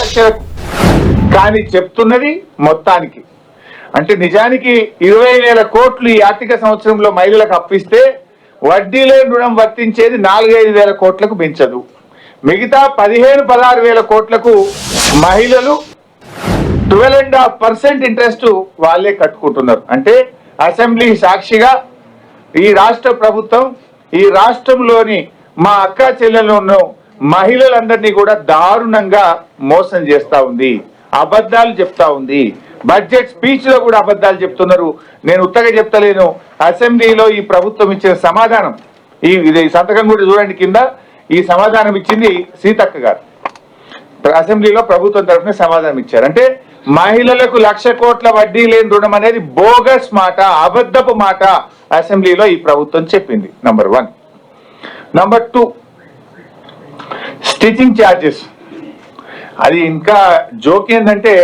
లక్షలకు కానీ చెప్తున్నది మొత్తానికి. అంటే నిజానికి ఇరవై వేల కోట్లు ఈ ఆర్థిక సంవత్సరంలో మహిళలకు అప్పిస్తే వడ్డీలే రుణం వర్తించేది నాలుగైదు వేల కోట్లకు పెంచదు మిగతా పదిహేను పదహారు వేల కోట్లకు మహిళలు twelve and half percent interest వాళ్ళే కట్టుకుంటున్నారు. అంటే అసెంబ్లీ సాక్షిగా ఈ రాష్ట్ర ప్రభుత్వం ఈ రాష్ట్రంలోని మా అక్క చెల్లెలను మహిళలందరినీ కూడా దారుణంగా మోసం చేస్తా ఉంది. అబద్ధాలు చెప్తా ఉంది. బడ్జెట్ స్పీచ్లో కూడా అబద్ధాలు చెప్తున్నారు. నేను ఉత్తగా చెప్తలేను. అసెంబ్లీలో ఈ ప్రభుత్వం ఇచ్చిన సమాధానం. ఈ ఇది ఈ సంతకం కూడా చూడండి కింద. ఈ సమాధానం ఇచ్చింది సీతక్క గారు. అసెంబ్లీలో ప్రభుత్వం తరఫున సమాధానం ఇచ్చారు. అంటే మహిళలకు లక్ష కోట్ల వడ్డీ లేని రుణం అనేది బోగస్ మాట అబద్ధపు మాట అసెంబ్లీలో ఈ ప్రభుత్వం చెప్పింది. Number one number two stitching charges అది ఇంకా జోక్ ఏంటంటే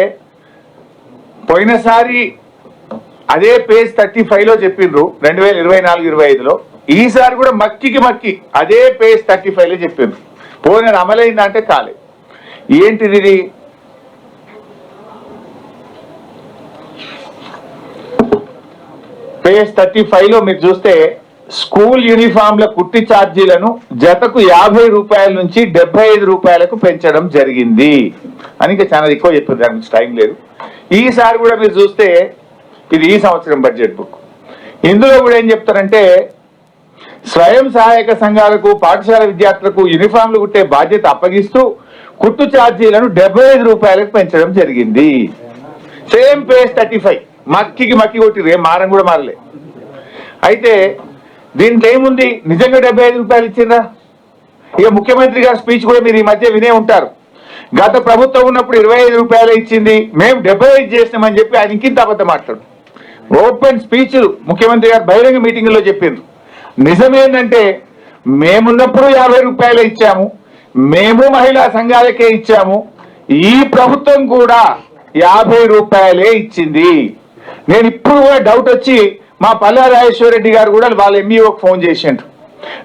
పోయినసారి అదే పేజ్ థర్టీ ఫైవ్లో చెప్పిండ్రు రెండు వేల ఇరవై నాలుగు ఇరవై ఐదులో. ఈసారి కూడా మక్కికి మక్కి అదే పేజ్ థర్టీ ఫైవ్లో చెప్పిండ్రు. పోయిన అమలైందా అంటే కాలే. ఏంటిది ఇది? పేజ్ థర్టీ ఫైవ్లో మీరు చూస్తే స్కూల్ యూనిఫామ్ల కుట్టి ఛార్జీలను జతకు యాభై రూపాయల నుంచి డెబ్బై ఐదు రూపాయలకు పెంచడం జరిగింది. అని ఇంకా చాలా ఎక్కువ చెప్పారు దాని గురించి టైం లేదు. ఈసారి కూడా మీరు చూస్తే ఇది ఈ సంవత్సరం బడ్జెట్ బుక్. ఇందులో కూడా ఏం చెప్తారంటే స్వయం సహాయక సంఘాలకు పాఠశాల విద్యార్థులకు యూనిఫామ్లు కుట్టే బాధ్యత అప్పగిస్తూ కుట్టు ఛార్జీలను డెబ్బై ఐదు రూపాయలకు పెంచడం జరిగింది. Same page thirty five. మక్కికి మక్కి కొట్టిరు ఏం మారం కూడా మారలే. అయితే దీంట్లో ఏముంది? నిజంగా డెబ్బై ఐదు రూపాయలు ఇచ్చిందా? ఇక ముఖ్యమంత్రి గారి స్పీచ్ కూడా మీరు ఈ మధ్య వినే ఉంటారు. గత ప్రభుత్వం ఉన్నప్పుడు ఇరవై ఐదు రూపాయలు ఇచ్చింది. మేము డెబ్బై ఐదు చేసినామని చెప్పి ఆయన ఇంకింత అబద్ధం మాట్లాడు ఓపెన్ స్పీచ్ ముఖ్యమంత్రి గారు బహిరంగ మీటింగ్లో నిజమేంటంటే మేమున్నప్పుడు యాభై రూపాయలు ఇచ్చాము. మేము మహిళా సంఘాలకే ఇచ్చాము. ఈ ప్రభుత్వం కూడా యాభై రూపాయలే ఇచ్చింది. నేను ఇప్పుడు కూడా డౌట్ వచ్చి మా పల్లా రాజేశ్వర రెడ్డి గారు కూడా వాళ్ళ ఎంఈఓకి ఫోన్ చేసిండ్రు.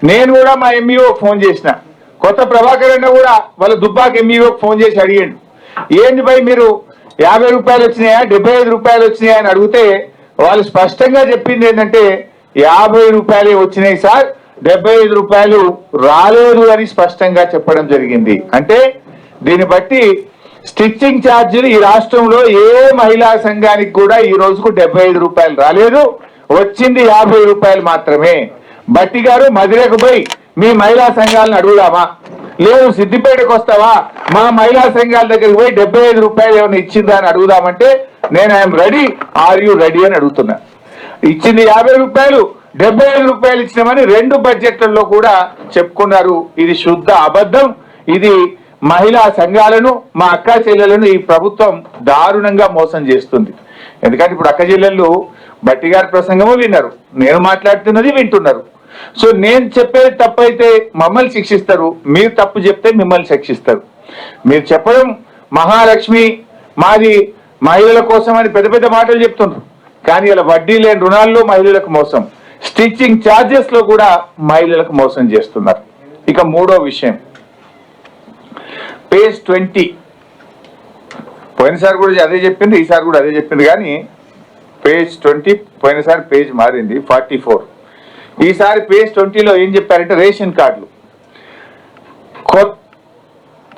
నేను కూడా మా ఎంఈఓకి ఫోన్ చేసిన. కొత్త ప్రభాకర్ అన్న కూడా వాళ్ళ దుబ్బాకి ఎంఈఓకి ఫోన్ చేసి అడిగిండు. ఏంది భయ్ మీరు యాభై రూపాయలు వచ్చినాయా డెబ్బై ఐదు రూపాయలు వచ్చినాయా అని అడిగితే వాళ్ళు స్పష్టంగా చెప్పింది ఏంటంటే యాభై రూపాయలే వచ్చినాయి సార్ డెబ్బై ఐదు రూపాయలు రాలేదు అని స్పష్టంగా చెప్పడం జరిగింది. అంటే దీన్ని బట్టి స్టిచ్చింగ్ ఛార్జీలు ఈ రాష్ట్రంలో ఏ మహిళా సంఘానికి కూడా ఈ రోజుకు డెబ్బై ఐదు రూపాయలు రాలేదు. వచ్చింది యాభై రూపాయలు మాత్రమే. బట్టి గారు మదిరకు పోయి మీ మహిళా సంఘాలను అడుగుదామా? లేదు సిద్దిపేటకు వస్తావా? మా మహిళా సంఘాల దగ్గరికి పోయి డెబ్బై ఐదు రూపాయలు ఏమైనా ఇచ్చిందా అని అడుగుదామంటే నేను I'm ready are you ready అని అడుగుతున్నా. ఇచ్చింది యాభై రూపాయలు డెబ్బై ఐదు రూపాయలు ఇచ్చినామని రెండు బడ్జెట్లలో కూడా చెప్పుకున్నారు. ఇది శుద్ధ అబద్ధం. ఇది మహిళా సంఘాలను మా అక్క చెల్లెలను ఈ ప్రభుత్వం దారుణంగా మోసం చేస్తుంది. ఎందుకంటే ఇప్పుడు అక్క చెల్లెళ్ళు బట్టి గారి ప్రసంగము విన్నారు. నేను మాట్లాడుతున్నది వింటున్నారు. సో నేను చెప్పేది తప్పు అయితే మమ్మల్ని శిక్షిస్తారు. మీరు తప్పు చెప్తే మిమ్మల్ని శిక్షిస్తారు. మీరు చెప్పడం మహాలక్ష్మి మాది మహిళల కోసం అని పెద్ద పెద్ద మాటలు చెప్తున్నారు కానీ ఇలా వడ్డీ లేని రుణాల్లో మహిళలకు మోసం. స్టిచ్చింగ్ ఛార్జెస్లో కూడా మహిళలకు మోసం చేస్తున్నారు. ఇక మూడో విషయం. Page twenty. పోయినసారి కూడా అదే చెప్పింది ఈసారి కూడా అదే చెప్పింది కానీ పేజ్ ట్వంటీ పోయినసారి పేజ్ మారింది ఫార్టీ ఫోర్. ఈసారి పేజ్ ట్వంటీలో ఏం చెప్పారంటే రేషన్ కార్డులు.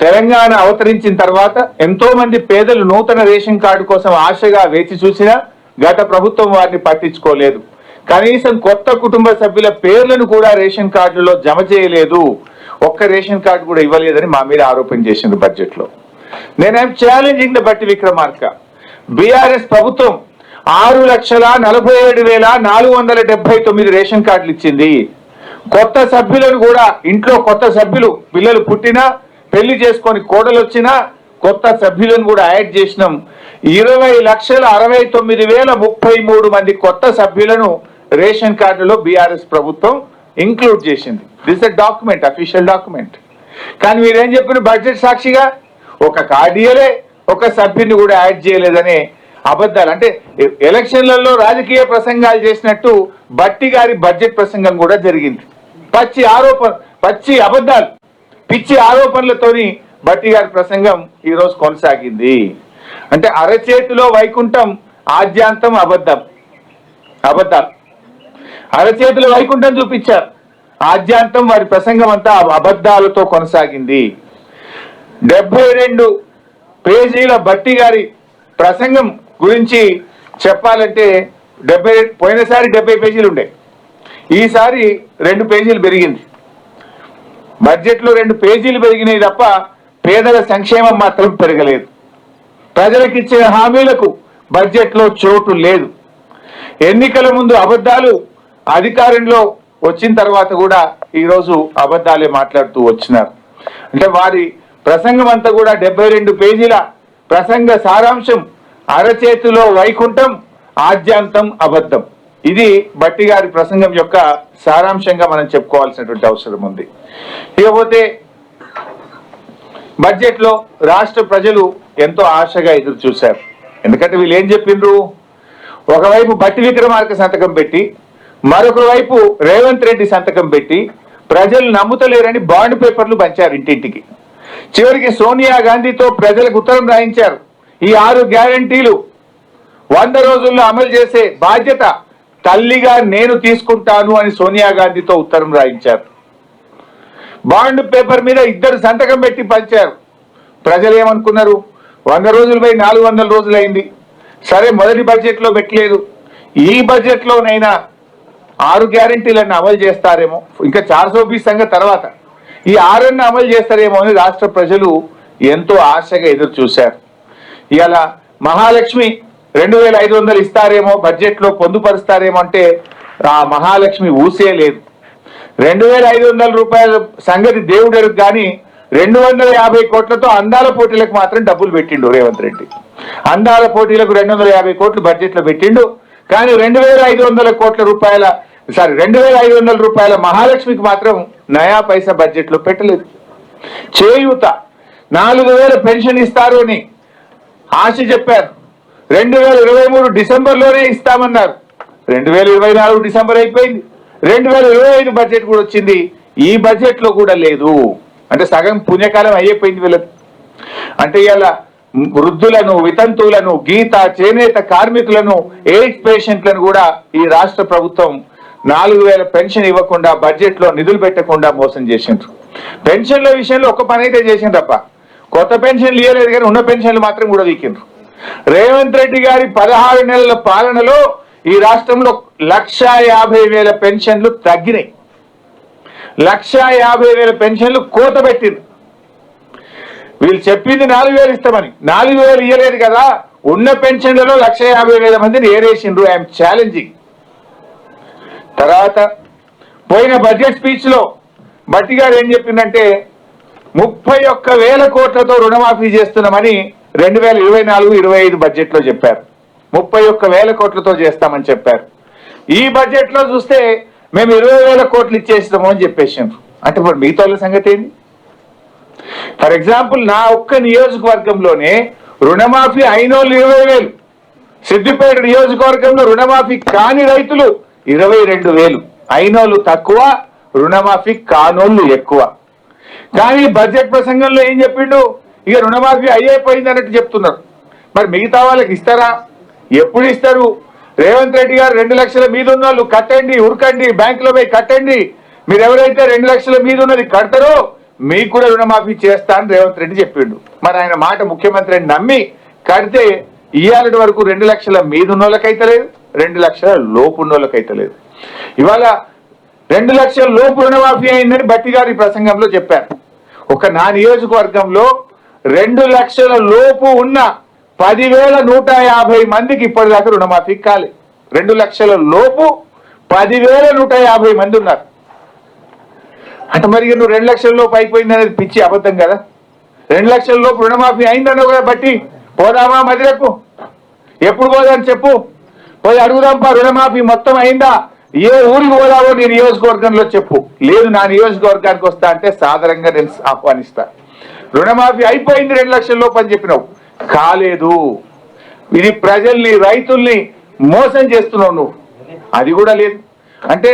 తెలంగాణ అవతరించిన తర్వాత ఎంతో మంది పేదలు నూతన రేషన్ కార్డు కోసం ఆశగా వేచి చూసినా గత ప్రభుత్వం వారిని పట్టించుకోలేదు. కనీసం కొత్త కుటుంబ సభ్యుల పేర్లను కూడా రేషన్ కార్డులో జమ చేయలేదు. ఒక్క రేషన్ కార్డు కూడా ఇవ్వలేదని మా మీద ఆరోపణ చేసింది బడ్జెట్లో నేనేం ఛాలెంజింగ్ ద బట్టి విక్రమార్క? బీఆర్ఎస్ ప్రభుత్వం ఆరు లక్షల నలభై ఏడు వేల నాలుగు వందల డెబ్బై తొమ్మిది రేషన్ కార్డులు ఇచ్చింది. కొత్త సభ్యులను కూడా ఇంట్లో కొత్త సభ్యులు పిల్లలు పుట్టినా పెళ్ళి చేసుకొని కోడలు వచ్చినా కొత్త సభ్యులను కూడా యాడ్ చేసినాం. ఇరవై లక్షల అరవై తొమ్మిది వేల ముప్పై మూడు మంది కొత్త సభ్యులను రేషన్ కార్డులో బీఆర్ఎస్ ప్రభుత్వం ఇంక్లూడ్ చేసింది. This a document official document కానీ మీరేం చెప్పిన బడ్జెట్ సాక్షిగా ఒక కార్డియలే ఒక సభ్యుని కూడా యాడ్ చేయలేదనే అబద్ధాలు. అంటే ఎలక్షన్లలో రాజకీయ ప్రసంగాలు చేసినట్టు బట్టి గారి బడ్జెట్ ప్రసంగం కూడా జరిగింది. పచ్చి ఆరోపణ పచ్చి అబద్ధాలు పిచ్చి ఆరోపణలతోని బట్టి గారి ప్రసంగం ఈరోజు కొనసాగింది. అంటే అరచేతిలో వైకుంఠం ఆద్యాంతం అబద్ధం. అబద్ధాలు. అరచేతిలో వైకుంఠం చూపించారు. ఆద్యాంతం వారి ప్రసంగం అంతా అబద్ధాలతో కొనసాగింది. డెబ్బై రెండు పేజీల బట్టి గారి ప్రసంగం గురించి చెప్పాలంటే డెబ్బై పోయినసారి డెబ్బై పేజీలు ఉండే. ఈసారి రెండు పేజీలు పెరిగింది. బడ్జెట్లో రెండు పేజీలు పెరిగినాయి తప్ప పేదల సంక్షేమం మాత్రం పెరగలేదు. ప్రజలకు ఇచ్చిన హామీలకు బడ్జెట్లో చోటు లేదు. ఎన్నికల ముందు అబద్ధాలు అధికారంలో వచ్చిన తర్వాత కూడా ఈరోజు అబద్ధాలే మాట్లాడుతూ వచ్చినారు. అంటే వారి ప్రసంగం అంతా కూడా డెబ్బై రెండు పేజీల ప్రసంగ సారాంశం అరచేతిలో వైకుంఠం ఆద్యాంతం అబద్ధం. ఇది బట్టి గారి ప్రసంగం యొక్క సారాంశంగా మనం చెప్పుకోవాల్సినటువంటి అవసరం ఉంది. ఇకపోతే బడ్జెట్లో రాష్ట్ర ప్రజలు ఎంతో ఆశగా ఎదురు చూశారు. ఎందుకంటే వీళ్ళు ఏం చెప్పిండ్రు? ఒకవైపు బట్టి విక్రమార్క సంతకం పెట్టి మరొక వైపు రేవంత్ రెడ్డి సంతకం పెట్టి ప్రజలు నమ్ముతలేరని బాండ్ పేపర్లు పంచారు ఇంటింటికి. చివరికి సోనియా గాంధీతో ప్రజలకు ఉత్తరం రాయించారు. ఈ ఆరు గ్యారంటీలు వంద రోజుల్లో అమలు చేసే బాధ్యత తల్లిగా నేను తీసుకుంటాను అని సోనియా గాంధీతో ఉత్తరం రాయించారు. బాండ్ పేపర్ మీద ఇద్దరు సంతకం పెట్టి పంచారు. ప్రజలు ఏమనుకున్నారు? వంద రోజులపై నాలుగు వందల రోజులైంది. సరే మొదటి బడ్జెట్లో పెట్టలేదు. ఈ బడ్జెట్లోనైనా ఆరు గ్యారంటీలను అమలు చేస్తారేమో? ఇంకా చార్సో సో తర్వాత. ఈ ఆరన్న అమలు చేస్తారేమో అని రాష్ట్ర ప్రజలు ఎంతో ఆశగా ఎదురు చూశారు ఇవాళ మహాలక్ష్మి రెండు వేల ఐదు వందలు ఇస్తారేమో బడ్జెట్లో పొందుపరుస్తారేమో అంటే ఆ మహాలక్ష్మి ఊసే లేదు. రెండు వేల ఐదు వందల రూపాయల సంగతి దేవుడెరుగు కానీ రెండు వందల యాభై కోట్లతో అందాల పోటీలకు మాత్రం డబ్బులు పెట్టిండు రేవంత్ రెడ్డి. అందాల పోటీలకు రెండు వందల యాభై కోట్లు బడ్జెట్లో పెట్టిండు. కానీ రెండు వేల ఐదు వందల కోట్ల రూపాయల సారీ రెండు వేల ఐదు వందల రూపాయల మహాలక్ష్మికి మాత్రం నయా పైసా బడ్జెట్లో పెట్టలేదు. చేయూత నాలుగు వేల పెన్షన్ ఇస్తారు అని ఆశ చెప్పారు. రెండు వేల ఇరవై మూడు డిసెంబర్లోనే ఇస్తామన్నారు. రెండు వేల ఇరవై నాలుగు డిసెంబర్ అయిపోయింది. రెండు వేల ఇరవై ఐదు బడ్జెట్ కూడా వచ్చింది. ఈ బడ్జెట్లో కూడా లేదు. అంటే సగం పుణ్యకాలం అయిపోయింది వీళ్ళకి అంటే ఇలా వృద్ధులను వితంతువులను గీత చేనేత కార్మికులను ఎయిడ్స్ పేషెంట్లను కూడా ఈ రాష్ట్ర ప్రభుత్వం నాలుగు వేల పెన్షన్ ఇవ్వకుండా బడ్జెట్లో నిధులు పెట్టకుండా మోసం చేసిండ్రు. పెన్షన్ల విషయంలో ఒక పని అయితే చేసిండ్రు కొత్త పెన్షన్లు ఇవ్వలేదు కానీ ఉన్న పెన్షన్లు మాత్రం కూడా వీకిండ్రు. రేవంత్ రెడ్డి గారి పదహారు నెలల పాలనలో ఈ రాష్ట్రంలో లక్ష యాభై వేల పెన్షన్లు తగ్గినాయి. లక్ష యాభై వేల పెన్షన్లు కోత పెట్టింది. వీళ్ళు చెప్పింది నాలుగు వేలు ఇస్తామని. నాలుగు వేలు ఇవ్వలేదు కదా ఉన్న పెన్షన్లలో లక్ష యాభై వేల మందిని ఏరేసిండ్రు. I'm challenging. తర్వాత పోయిన బడ్జెట్ స్పీచ్లో బట్టి గారు ఏం చెప్పిందంటే ముప్పై ఒక్క వేల కోట్లతో రుణమాఫీ చేస్తున్నామని రెండు వేల ఇరవై నాలుగు ఇరవై ఐదు బడ్జెట్లో చెప్పారు. ముప్పై ఒక్క వేల కోట్లతో చేస్తామని చెప్పారు. ఈ బడ్జెట్లో చూస్తే మేము ఇరవై వేల కోట్లు ఇచ్చేస్తాము అని చెప్పేసిండ్రు. అంటే ఇప్పుడు మిగతా వాళ్ళ సంగతి ఏంటి ఫర్ ఎగ్జాంపుల్ నా ఒక్క నియోజకవర్గంలోనే రుణమాఫీ అయినోళ్ళు ఇరవై వేలు. సిద్దిపేట నియోజకవర్గంలో రుణమాఫీ కాని రైతులు ఇరవై రెండు వేలు. అయినోళ్ళు తక్కువ రుణమాఫీ కానోళ్ళు ఎక్కువ. కానీ బడ్జెట్ ప్రసంగంలో ఏం చెప్పిండు? ఇక రుణమాఫీ అయ్యేపోయింది అన్నట్టు చెప్తున్నారు. మరి మిగతా వాళ్ళకి ఇస్తారా? ఎప్పుడు ఇస్తారు? రేవంత్ రెడ్డి గారు రెండు లక్షల మీద ఉన్న వాళ్ళు కట్టండి ఉరకండి బ్యాంకులో పోయి కట్టండి. మీరు ఎవరైతే రెండు లక్షల మీద ఉన్నది కడతారో మీకు కూడా రుణమాఫీ చేస్తా అని రేవంత్ రెడ్డి చెప్పిండు. మరి ఆయన మాట ముఖ్యమంత్రి నమ్మి కడితే ఇవాళ వరకు రెండు లక్షల మీద ఉన్న వాళ్ళకైతే లేదు రెండు లక్షల లోపు ఉన్న వాళ్ళకైతే లేదు. ఇవాళ రెండు లక్షల లోపు రుణమాఫీ అయిందని బట్టి గారి ప్రసంగంలో చెప్పారు. ఒక నా నియోజకవర్గంలో రెండు లక్షల లోపు ఉన్న పదివేల నూట యాభై మందికి ఇప్పటిదాకా రుణమాఫీ కాలే. రెండు లక్షల లోపు పదివేల నూట యాభై మంది ఉన్నారు. అంటే మరి నువ్వు రెండు లక్షల లోపు అయిపోయింది అనేది పిచ్చి అబద్ధం కదా. రెండు లక్షల లోపు రుణమాఫీ అయిందన్న కదా బట్టి పోదామా మదిరకు? ఎప్పుడు పోదాని చెప్పు. పోయి అడుగుదాంపా రుణమాఫీ మొత్తం అయిందా? ఏ ఊరికి పోదావో నీ నియోజకవర్గంలో చెప్పు. లేదు నా నియోజకవర్గానికి వస్తా అంటే సాధారణంగా నేను ఆహ్వానిస్తా. రుణమాఫీ అయిపోయింది రెండు లక్షల లోపని చెప్పినావు. కాలేదు. ఇది ప్రజల్ని రైతుల్ని మోసం చేస్తున్నావు నువ్వు. అది కూడా లేదు. అంటే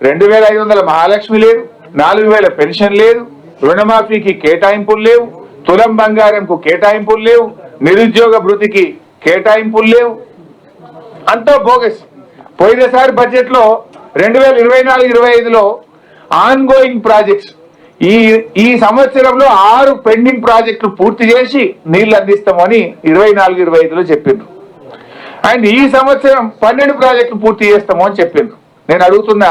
రెండు వేల ఐదు వందల మహాలక్ష్మి లేదు నాలుగు వేల పెన్షన్ లేదు రుణమాఫీకి కేటాయింపులు లేవు తులం బంగారంకు కేటాయింపులు లేవు నిరుద్యోగ భృతికి కేటాయింపులు లేవు. అంతా బోగస్. పోయినసారి బడ్జెట్లో రెండు వేల ఇరవై నాలుగు ఇరవై ఐదులో ఆన్ గోయింగ్ ప్రాజెక్ట్స్ ఈ ఈ సంవత్సరంలో ఆరు పెండింగ్ ప్రాజెక్టులు పూర్తి చేసి నీళ్ళు అందిస్తామని ఇరవై నాలుగు ఇరవై ఐదులో చెప్పిండ్రు. అండ్ ఈ సంవత్సరం పన్నెండు ప్రాజెక్టులు పూర్తి చేస్తాము అని చెప్పిండ్రు. నేను అడుగుతున్నా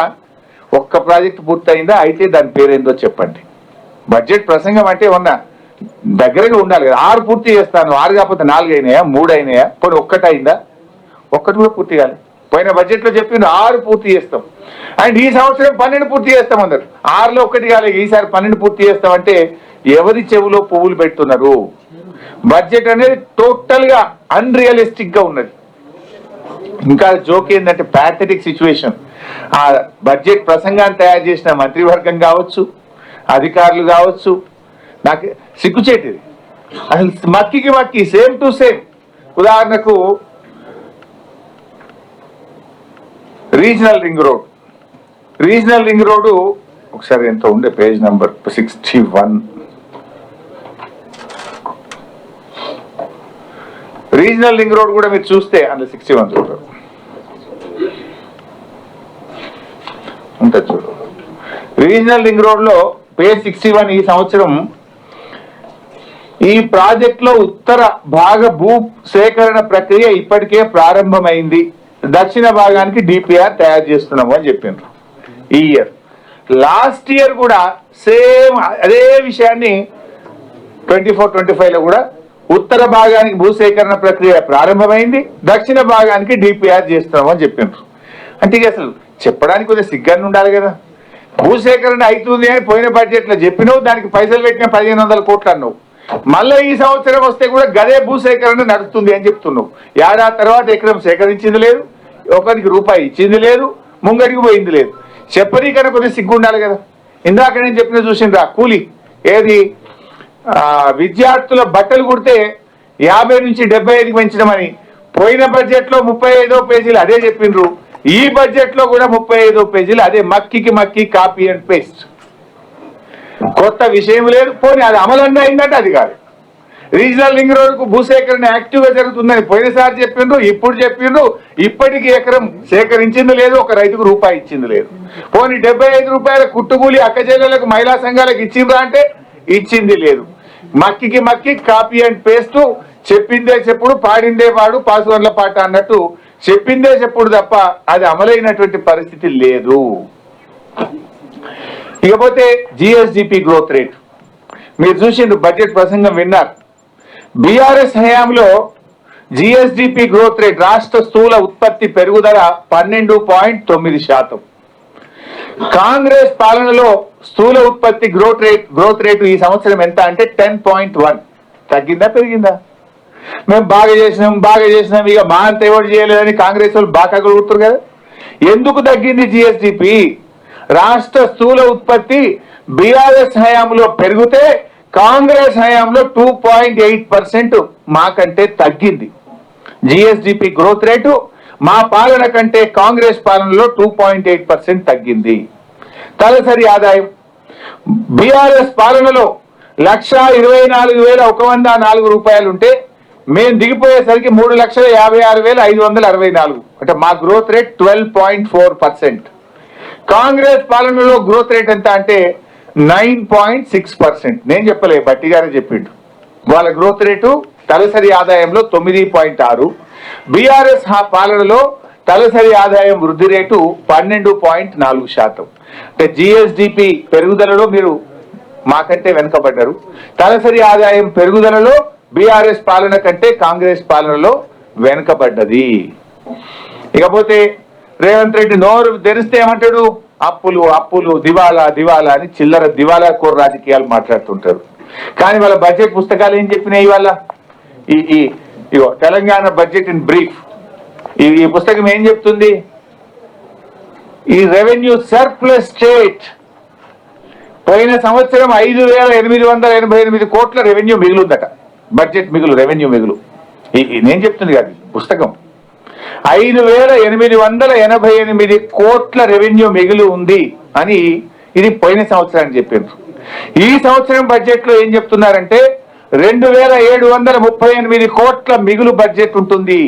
ఒక్క ప్రాజెక్ట్ పూర్తయిందా? అయితే దాని పేరేందో చెప్పండి. బడ్జెట్ ప్రసంగం అంటే ఉన్నా దగ్గరగా ఉండాలి కదా. ఆరు పూర్తి చేస్తాను. ఆరు కాకపోతే నాలుగు అయినాయా మూడు అయినాయా కొన్ని ఒక్కటైందా? ఒక్కటి కూడా పూర్తి కాలేదు పోయిన బడ్జెట్లో చెప్పింది ఆరు పూర్తి చేస్తాం. అండ్ ఈ సంవత్సరం పన్నెండు పూర్తి చేస్తాం అందరు. ఆరులో ఒకటి కాలేదు ఈసారి పన్నెండు పూర్తి చేస్తాం అంటే ఎవరి చెవులో పువ్వులు పెడుతున్నారు? బడ్జెట్ అనేది టోటల్గా అన్రియలిస్టిక్గా ఉన్నది. ఇంకా జోక్ ఏంటంటే ప్యాథెటిక్ సిచ్యువేషన్. ఆ బడ్జెట్ ప్రసంగాన్ని తయారు చేసిన మంత్రివర్గం కావచ్చు అధికారులు కావచ్చు నాకు సిగ్గుచేటిది. అసలు మక్కికి మక్కి సేమ్ టు సేమ్. ఉదాహరణకు regional ring road regional ring road ఒకసారి ఎంత ఉండే page number? Sixty one regional ring road కూడా మీరు చూస్తే అందులో సిక్స్టీ వన్ చూడరు ఉంటుంది చూడు. రీజనల్ రింగ్ రోడ్లో పేజ్ సిక్స్టీ వన్ ఈ సంవత్సరం ఈ ప్రాజెక్ట్లో ఉత్తర భాగ భూ సేకరణ ప్రక్రియ ఇప్పటికే ప్రారంభమైంది. దక్షిణ భాగానికి డిపిఆర్ తయారు చేస్తున్నాము అని చెప్పిండ్రు. ఈ ఇయర్ లాస్ట్ ఇయర్ కూడా సేమ్ అదే విషయాన్ని ట్వంటీ ఫోర్ ట్వంటీ ఫైవ్లో కూడా ఉత్తర భాగానికి భూసేకరణ ప్రక్రియ ప్రారంభమైంది. దక్షిణ భాగానికి డిపిఆర్ చేస్తున్నాము అని చెప్పిండ్రు. అంటే ఇక అసలు చెప్పడానికి కొద్దిగా సిగ్గాన్ని ఉండాలి కదా. భూసేకరణ అవుతుంది అని పోయిన బడ్జెట్లో చెప్పినావు దానికి పైసలు పెట్టిన పదిహేను వందల కోట్లు అన్నావు. మళ్ళీ ఈ సంవత్సరం వస్తే కూడా గదే భూసేకరణ నడుస్తుంది అని చెప్తున్నావు. ఏడాది తర్వాత ఎకరం సేకరించింది లేదు. ఒకరికి రూపాయి ఇచ్చింది లేదు ముంగడికి పోయింది లేదు. చెప్పనీకన్నా కొంచెం సిగ్గు ఉండాలి కదా. ఇందాక నేను చెప్పిన చూసిండ్రా కూలి. ఏది? విద్యార్థుల బట్టలు కుడితే యాభై నుంచి డెబ్బై ఐదుకి పెంచడమని పోయిన బడ్జెట్లో ముప్పై ఐదో పేజీలు అదే చెప్పిండ్రు. ఈ బడ్జెట్లో కూడా ముప్పై ఐదో పేజీలు అదే మక్కికి మక్కి కాపీ అండ్ పేస్ట్. కొత్త విషయం లేదు. పోనీ అది అమలన్నా అయిందంటే అది కాదు. రీజనల్ లింక్ రోడ్కు భూసేకరణ యాక్టివ్గా జరుగుతుందని పోయినసారి చెప్పిండ్రు ఇప్పుడు చెప్పిండ్రు. ఇప్పటికి ఎకరం సేకరించింది లేదు ఒక రైతుకు రూపాయి ఇచ్చింది లేదు. పోనీ డెబ్బై ఐదు రూపాయల కుట్టుకూలి అక్కజల్లలకు మహిళా సంఘాలకు ఇచ్చిండ్రా అంటే ఇచ్చింది లేదు. మక్కికి మక్కి కాపీ అండ్ పేస్ట్ చెప్పిందే చెప్పుడు పాడిందే పాడు పాసువర్ల పాట అన్నట్టు చెప్పిందే చెప్పుడు తప్ప అది అమలైనటువంటి పరిస్థితి లేదు. ఇకపోతే జిఎస్డిపి గ్రోత్ రేట్ మీరు చూసిండు బడ్జెట్ ప్రసంగం విన్నారు. బీఆర్ఎస్ హయాంలో జిఎస్డిపి గ్రోత్ రేట్ రాష్ట్ర స్థూల ఉత్పత్తి పెరుగుదల పన్నెండు పాయింట్ తొమ్మిది శాతం. కాంగ్రెస్ పాలనలో స్థూల ఉత్పత్తి గ్రోత్ రేట్ గ్రోత్ రేటు ఈ సంవత్సరం ఎంత అంటే టెన్ పాయింట్ వన్. తగ్గిందా పెరిగిందా? మేము బాగా చేసినాం బాగా చేసినాం ఇక మా అంత ఎవరు చేయలేదని కాంగ్రెస్ వాళ్ళు బాగా కొడుతున్నారు కదా. ఎందుకు తగ్గింది జిఎస్డిపి? రాష్ట్ర స్థూల ఉత్పత్తి బీఆర్ఎస్ హయాంలో పెరిగితే కాంగ్రెస్ హయాంలో టూ పాయింట్ ఎయిట్ పర్సెంట్ మాకంటే తగ్గింది. జిఎస్డిపి గ్రోత్ రేటు మా పాలన కంటే కాంగ్రెస్ పాలనలో టూ పాయింట్ ఎయిట్ పర్సెంట్ తగ్గింది. తలసరి ఆదాయం. బీఆర్ఎస్ పాలనలో లక్ష ఇరవై నాలుగు వేల ఒక వంద నాలుగు రూపాయలు ఉంటే మేము దిగిపోయేసరికి మూడు లక్షల యాభై ఆరు వేల ఐదు వందల అరవై నాలుగు. అంటే మా growth rate twelve point four percent Congress పాలనలో గ్రోత్ రేట్ ఎంత అంటే నైన్ పాయింట్ సిక్స్ పర్సెంట్. నేను చెప్పలే బట్టి గారే చెప్పిండు. వాళ్ళ గ్రోత్ రేటు తలసరి ఆదాయంలో తొమ్మిది పాయింట్ ఆరు. బీఆర్ఎస్ పాలనలో తలసరి ఆదాయం వృద్ధి రేటు పన్నెండు పాయింట్ నాలుగు శాతం. అంటే జిఎస్డిపి పెరుగుదలలో మీరు మాకంటే వెనుకబడ్డారు. తలసరి ఆదాయం పెరుగుదలలో బీఆర్ఎస్ పాలన కంటే కాంగ్రెస్ పాలనలో వెనుకబడ్డది. ఇకపోతే రేవంత్ రెడ్డి నోరు తెరిస్తే ఏమంటాడు? అప్పులు అప్పులు దివాలా దివాలా అని చిల్లర దివాలా కోర రాజకీయాలు మాట్లాడుతుంటారు. కానీ వాళ్ళ బడ్జెట్ పుస్తకాలు ఏం చెప్పినాయి ఇవాళ? ఈ ఈ ఇగో తెలంగాణ బడ్జెట్ ఇన్ బ్రీఫ్. ఈ ఈ పుస్తకం ఏం చెప్తుంది? ఈ రెవెన్యూ సర్ప్లస్ స్టేట్. పోయిన సంవత్సరం ఐదు వేల ఎనిమిది వందల ఎనభై ఎనిమిది కోట్ల రెవెన్యూ మిగులుందట. బడ్జెట్ మిగులు రెవెన్యూ మిగులు. ఈ- నేను చెప్తుంది కాదు పుస్తకం. ఐదు వేల ఎనిమిది వందల ఎనభై ఎనిమిది కోట్ల రెవెన్యూ మిగులు ఉంది అని ఇది పోయిన సంవత్సరానికి చెప్పిండ్రు. ఈ సంవత్సరం బడ్జెట్లో ఏం చెప్తున్నారంటే రెండు వేల ఏడు వందల ముప్పై ఎనిమిది కోట్ల మిగులు బడ్జెట్ ఉంటుంది.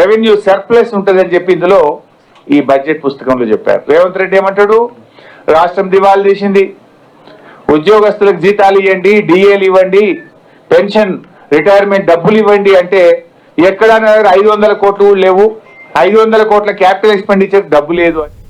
రెవెన్యూ సర్ప్లస్ ఉంటుందని చెప్పి ఇందులో ఈ బడ్జెట్ పుస్తకంలో చెప్పారు. రేవంత్ రెడ్డి ఏమంటాడు? రాష్ట్రం దివాలు తీసింది. ఉద్యోగస్తులకు జీతాలు ఇవ్వండి డిఏలు ఇవ్వండి పెన్షన్ రిటైర్మెంట్ డబ్బులు ఇవ్వండి అంటే ఎక్కడ ఐదు వందల కోట్లు కూడా లేవు. ఐదు వందల కోట్ల క్యాపిటల్ ఎక్స్పెండిచర్ డబ్బు లేదు అని.